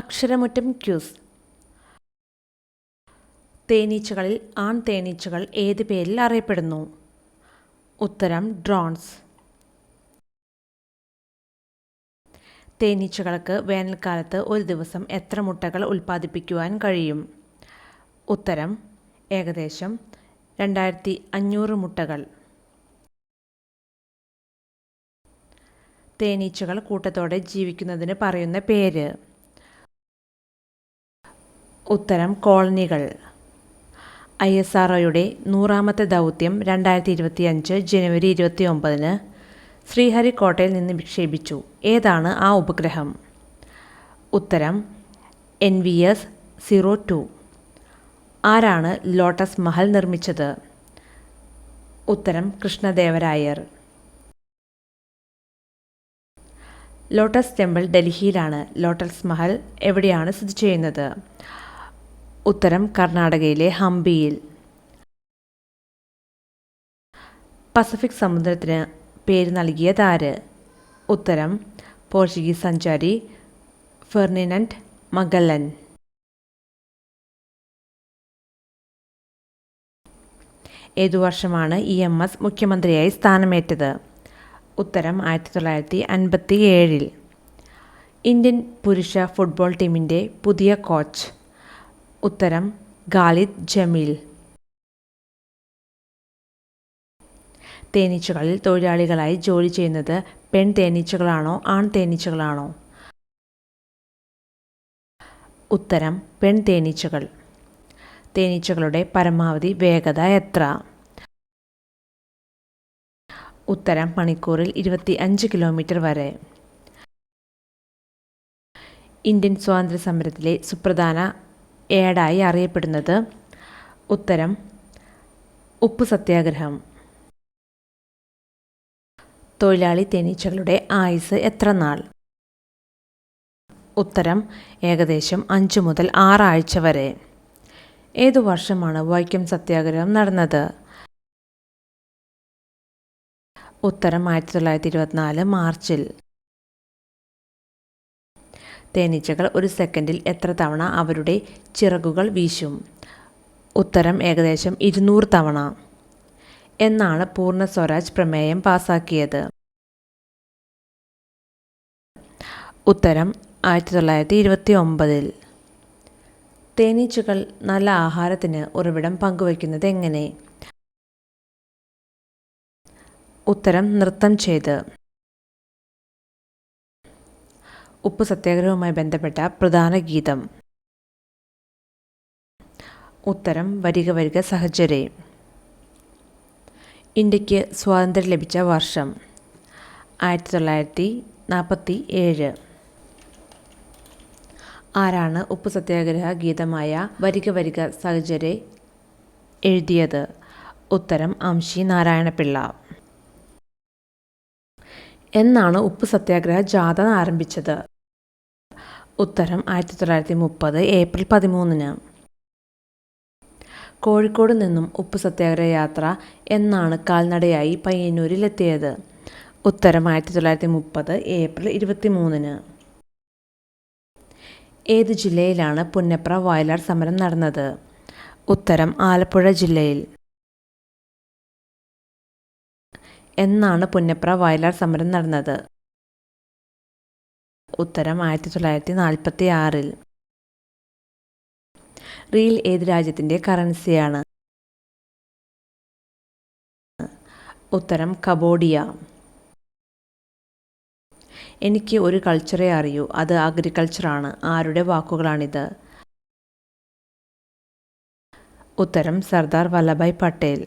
അക്ഷരമുറ്റം quiz. തേനീച്ചകളിൽ ആൺ തേനീച്ചകൾ ഏത് പേരിൽ അറിയപ്പെടുന്നു? ഉത്തരം ഡ്രോൺസ്. തേനീച്ചകൾക്ക് വേനൽക്കാലത്ത് ഒരു ദിവസം എത്ര മുട്ടകൾ ഉൽപ്പാദിപ്പിക്കുവാൻ കഴിയും? ഉത്തരം ഏകദേശം രണ്ടായിരത്തി അഞ്ഞൂറ് മുട്ടകൾ. തേനീച്ചകൾ കൂട്ടത്തോടെ ജീവിക്കുന്നതിന് പറയുന്ന പേര്. ഉത്തരം കോളനികൾ. ഐ എസ് ആർ ഒയുടെ നൂറാമത്തെ ദൗത്യം രണ്ടായിരത്തി ഇരുപത്തിയഞ്ച് ജനുവരി ഇരുപത്തി ഒമ്പതിന് ശ്രീഹരിക്കോട്ടയിൽ നിന്ന് വിക്ഷേപിച്ചു. ഏതാണ് ആ ഉപഗ്രഹം? ഉത്തരം N V S zero two. ആരാണ് ലോട്ടസ് മഹൽ നിർമ്മിച്ചത്? ഉത്തരം കൃഷ്ണദേവരായർ. ലോട്ടസ് ടെമ്പിൾ ഡൽഹിയിലാണ്. ലോട്ടസ് മഹൽ എവിടെയാണ് സ്ഥിതി ചെയ്യുന്നത്? ഉത്തരം കർണാടകയിലെ ഹംപിയിൽ. പസഫിക് സമുദ്രത്തിന് പേര് നൽകിയ താര്. ഉത്തരം പോർച്ചുഗീസ് സഞ്ചാരി ഫെർണിനൻഡ് മഗല്ലൻ. ഏതു വർഷമാണ് ഇ എം എസ് മുഖ്യമന്ത്രിയായി സ്ഥാനമേറ്റത്? ഉത്തരം ആയിരത്തി തൊള്ളായിരത്തി അൻപത്തി ഏഴിൽ ഇന്ത്യൻ പുരുഷ ഫുട്ബോൾ ടീമിന്റെ പുതിയ കോച്ച്. ഉത്തരം ഖാലിദ് ജമീൽ. തേനീച്ചകളിൽ തൊഴിലാളികളായി ജോലി ചെയ്യുന്നത് പെൺ തേനീച്ചകളാണോ ആൺ തേനീച്ചകളാണോ? ഉത്തരം പെൺ തേനീച്ചകൾ. തേനീച്ചകളുടെ പരമാവധി വേഗത എത്ര? ഉത്തരം മണിക്കൂറിൽ ഇരുപത്തി അഞ്ച് കിലോമീറ്റർ വരെ. ഇന്ത്യൻ സ്വാതന്ത്ര്യ സമരത്തിലെ സുപ്രധാന ഏടായി അറിയപ്പെടുന്നത് ഉത്തരം ഉപ്പ് സത്യാഗ്രഹം. തൊഴിലാളി തേനീച്ചകളുടെ ആയുസ് എത്ര നാൾ? ഉത്തരം ഏകദേശം അഞ്ച് മുതൽ ആറാഴ്ച വരെ. ഏതു വർഷമാണ് വൈക്കം സത്യാഗ്രഹം നടന്നത്? ഉത്തരം ആയിരത്തി തൊള്ളായിരത്തി ഇരുപത്തിനാല് മാർച്ചിൽ. തേനീച്ചകൾ ഒരു സെക്കൻഡിൽ എത്ര തവണ അവരുടെ ചിറകുകൾ വീശും? ഉത്തരം ഏകദേശം ഇരുന്നൂറ് തവണ. എന്നാണ് പൂർണ സ്വരാജ് പ്രമേയം പാസാക്കിയത്. ഉത്തരം ആയിരത്തി തൊള്ളായിരത്തി ഇരുപത്തി ഒമ്പതിൽ തേനീച്ചകൾ നല്ല ആഹാരത്തിന് ഉറവിടം പങ്കുവയ്ക്കുന്നത് എങ്ങനെ? ഉത്തരം നൃത്തം ചെയ്ത്. ഉപ്പ് സത്യാഗ്രഹവുമായി ബന്ധപ്പെട്ട പ്രധാന ഗീതം. ഉത്തരം വരിക വരിക സഹചരേ. ഇന്ത്യയ്ക്ക് സ്വാതന്ത്ര്യം ലഭിച്ച വർഷം ആയിരത്തി തൊള്ളായിരത്തി നാൽപ്പത്തി ഏഴ് ആരാണ് ഉപ്പ് സത്യാഗ്രഹ ഗീതമായ വരിക വരിക സഹചരെ എഴുതിയത്? ഉത്തരം അംശി നാരായണപിള്ള. എന്നാണ് ഉപ്പ് സത്യാഗ്രഹ ജാഥ ആരംഭിച്ചത്. ഉത്തരം ആയിരത്തി തൊള്ളായിരത്തി മുപ്പത് ഏപ്രിൽ പതിമൂന്നിന്. കോഴിക്കോട് നിന്നും ഉപ്പ് സത്യാഗ്രഹ യാത്ര എന്നാണ് കാൽനടയായി പയ്യന്നൂരിലെത്തിയത്. ഉത്തരം ആയിരത്തി തൊള്ളായിരത്തി മുപ്പത് ഏപ്രിൽ ഇരുപത്തി മൂന്നിന് ഏത് ജില്ലയിലാണ് പുന്നപ്ര വയലാർ സമരം നടന്നത്? ഉത്തരം ആലപ്പുഴ ജില്ലയിൽ. എന്നാണ് പുന്നപ്ര വയലാർ സമരം നടന്നത്. ഉത്തരം ആയിരത്തി തൊള്ളായിരത്തി നാൽപ്പത്തി ആറിൽ റിയൽ ഏത് രാജ്യത്തിന്റെ കറൻസിയാണ്? ഉത്തരം കബോഡിയ. എനിക്ക് ഒരു കൾച്ചറെ അറിയൂ. അത് അഗ്രികൾച്ചറാണ്. ആരുടെ വാക്കുകളാണിത്? ഉത്തരം സർദാർ വല്ലഭായ് പട്ടേൽ.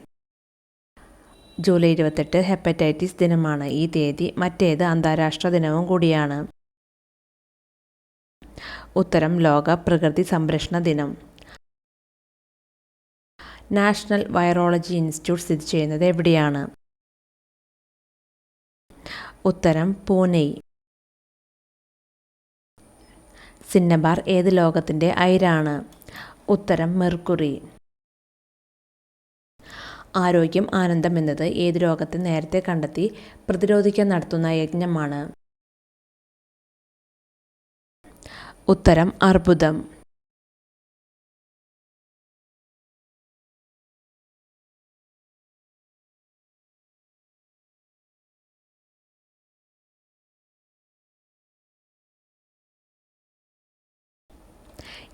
ജൂലൈ ഇരുപത്തെട്ട് ഹെപ്പറ്റൈറ്റിസ് ദിനമാണ്. ഈ തീയതി മറ്റേത് അന്താരാഷ്ട്ര ദിനവും കൂടിയാണ്. ഉത്തരം ലോക പ്രകൃതി സംരക്ഷണ ദിനം. നാഷണൽ വൈറോളജി ഇൻസ്റ്റിറ്റ്യൂട്ട് സ്ഥിതി ചെയ്യുന്നത് എവിടെയാണ്? ഉത്തരം പൂനെ. സിന്നബാർ ഏത് ലോകത്തിന്റെ അയിരാണ്? ഉത്തരം മെർക്കുറി. ആരോഗ്യം ആനന്ദം എന്നത് ഏത് രോഗത്തെ നേരത്തെ കണ്ടെത്തി പ്രതിരോധിക്കാൻ നടത്തുന്ന യജ്ഞമാണ്. ഉത്തരം അർബുദം.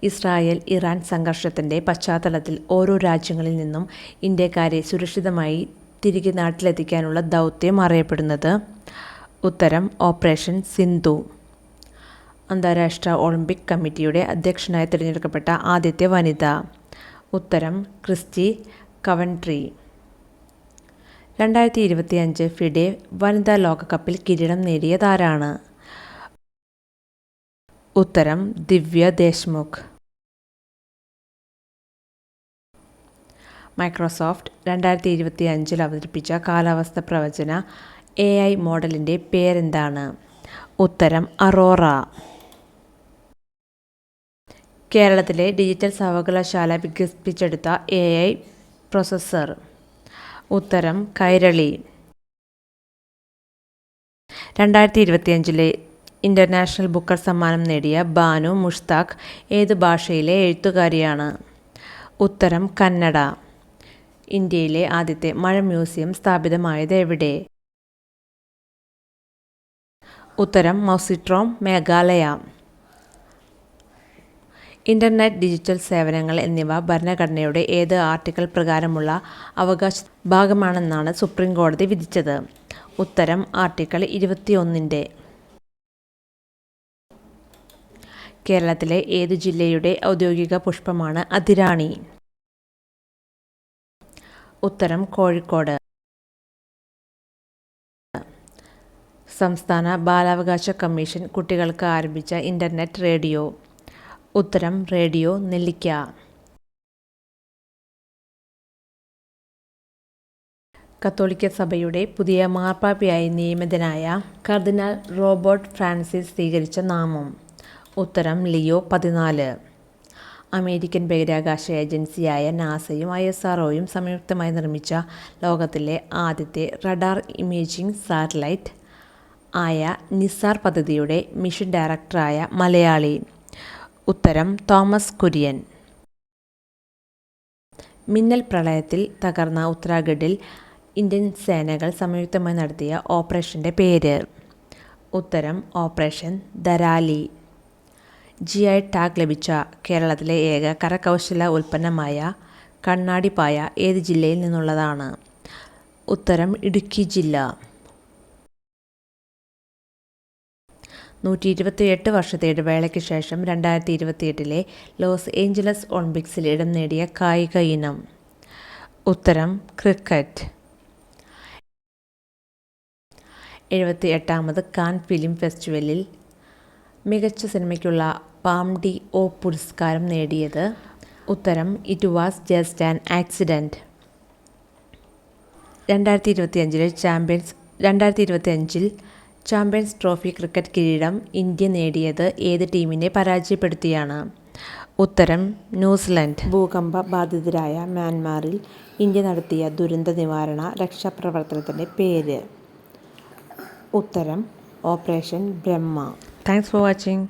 ഇസ്രായേൽ ഇറാൻ സംഘർഷത്തിന്റെ പശ്ചാത്തലത്തിൽ ഓരോ രാജ്യങ്ങളിൽ നിന്നും ഇന്ത്യക്കാരെ സുരക്ഷിതമായി തിരികെ നാട്ടിലെത്തിക്കാനുള്ള ദൗത്യം അറിയപ്പെടുന്നത്. ഉത്തരം ഓപ്പറേഷൻ സിന്ധു. അന്താരാഷ്ട്ര ഒളിമ്പിക് കമ്മിറ്റിയുടെ അധ്യക്ഷനായി തിരഞ്ഞെടുക്കപ്പെട്ട ആദ്യത്തെ വനിത. ഉത്തരം ക്രിസ്റ്റി കവൻട്രി. രണ്ടായിരത്തി ഇരുപത്തിയഞ്ച് ഫിഡെ വനിതാ ലോകകപ്പിൽ കിരീടം നേടിയതാരാണ്? ഉത്തരം ദിവ്യ ദേശ്മുഖ്. മൈക്രോസോഫ്റ്റ് രണ്ടായിരത്തി ഇരുപത്തി അഞ്ചിൽ അവതരിപ്പിച്ച കാലാവസ്ഥ പ്രവചന എ ഐ മോഡലിന്റെ പേരെന്താണ്? ഉത്തരം അറോറ. കേരളത്തിലെ ഡിജിറ്റൽ സർവകലാശാല വികസിപ്പിച്ചെടുത്ത എ ഐ പ്രൊസസ്സർ ഉത്തരം കൈരളി. രണ്ടായിരത്തി ഇരുപത്തിയഞ്ചിലെ ഇന്റർനാഷണൽ ബുക്കർ സമ്മാനം നേടിയ ബാനു മുഷ്താഖ് ഏത് ഭാഷയിലെ എഴുത്തുകാരിയാണ്? ഉത്തരം കന്നഡ. ഇന്ത്യയിലെ ആദ്യത്തെ മഴ മ്യൂസിയം സ്ഥാപിതമായത് എവിടെ? ഉത്തരം മൗസിട്രോം മേഘാലയ. ഇന്റർനെറ്റ് ഡിജിറ്റൽ സേവനങ്ങൾ എന്നിവ ഭരണഘടനയുടെ ഏത് ആർട്ടിക്കിൾ പ്രകാരമുള്ള അവകാശ ഭാഗമാണെന്നാണ് സുപ്രീം കോടതി വിധിച്ചത്. ഉത്തരം ആർട്ടിക്കിൾ ഇരുപത്തിയൊന്നിന്റെ കേരളത്തിലെ ഏത് ജില്ലയുടെ ഔദ്യോഗിക പുഷ്പമാണ് അതിരാണി? ഉത്തരം കോഴിക്കോട്. സംസ്ഥാന ബാലാവകാശ കമ്മീഷൻ കുട്ടികൾക്ക് ആരംഭിച്ച ഇന്റർനെറ്റ് റേഡിയോ. ഉത്തരം റേഡിയോ നെല്ലിക്ക. കത്തോലിക്ക സഭയുടെ പുതിയ മാർപ്പാപ്പയായി നിയമിതനായ കർദിനാൾ റോബർട്ട് ഫ്രാൻസിസ് സ്വീകരിച്ച നാമം. ഉത്തരം ലിയോ പതിനാല്. അമേരിക്കൻ ബഹിരാകാശ ഏജൻസിയായ നാസയും ഐ എസ് ആർഒയും സംയുക്തമായി നിർമ്മിച്ച ലോകത്തിലെ ആദ്യത്തെ റഡാർ ഇമേജിംഗ് സാറ്റലൈറ്റ് ആയ നിസാർ പദ്ധതിയുടെ മിഷൻ ഡയറക്ടറായ മലയാളി. ഉത്തരം തോമസ് കുര്യൻ. മിന്നൽ പ്രളയത്തിൽ തകർന്ന ഉത്തരാഖണ്ഡിൽ ഇന്ത്യൻ സേനകൾ സംയുക്തമായി നടത്തിയ ഓപ്പറേഷന്റെ പേര്. ഉത്തരം operation Dharali G I tag ലഭിച്ച കേരളത്തിലെ ഏക കരകൗശല ഉൽപ്പന്നമായ കണ്ണാടിപ്പായ ഏത് ജില്ലയിൽ നിന്നുള്ളതാണ്? ഉത്തരം ഇടുക്കി ജില്ല. നൂറ്റി ഇരുപത്തിയെട്ട് വർഷത്തെ ഇടവേളയ്ക്ക് ശേഷം രണ്ടായിരത്തി ഇരുപത്തിയെട്ടിലെ ലോസ് ഏഞ്ചലസ് ഒളിമ്പിക്സിൽ ഇടം നേടിയ കായിക ഇനം. ഉത്തരം ക്രിക്കറ്റ്. എഴുപത്തി എട്ടാമത് കാൻ ഫിലിം ഫെസ്റ്റിവലിൽ മികച്ച സിനിമയ്ക്കുള്ള പാം ഡി ഒ പുരസ്കാരം നേടിയത്. ഉത്തരം it was just an accident രണ്ടായിരത്തി ഇരുപത്തി അഞ്ചിലെ ചാമ്പ്യൻസ് രണ്ടായിരത്തി ഇരുപത്തി അഞ്ചിൽ ചാമ്പ്യൻസ് ട്രോഫി ക്രിക്കറ്റ് കിരീടം ഇന്ത്യ നേടിയത് ഏത് ടീമിനെ പരാജയപ്പെടുത്തിയാണ്? ഉത്തരം ന്യൂസിലൻഡ്. ഭൂകമ്പ ബാധിതരായ മ്യാൻമാറിൽ ഇന്ത്യ നടത്തിയ ദുരന്ത നിവാരണ രക്ഷാപ്രവർത്തനത്തിന്റെ പേര്. ഉത്തരം operation Brahma. Thanks for watching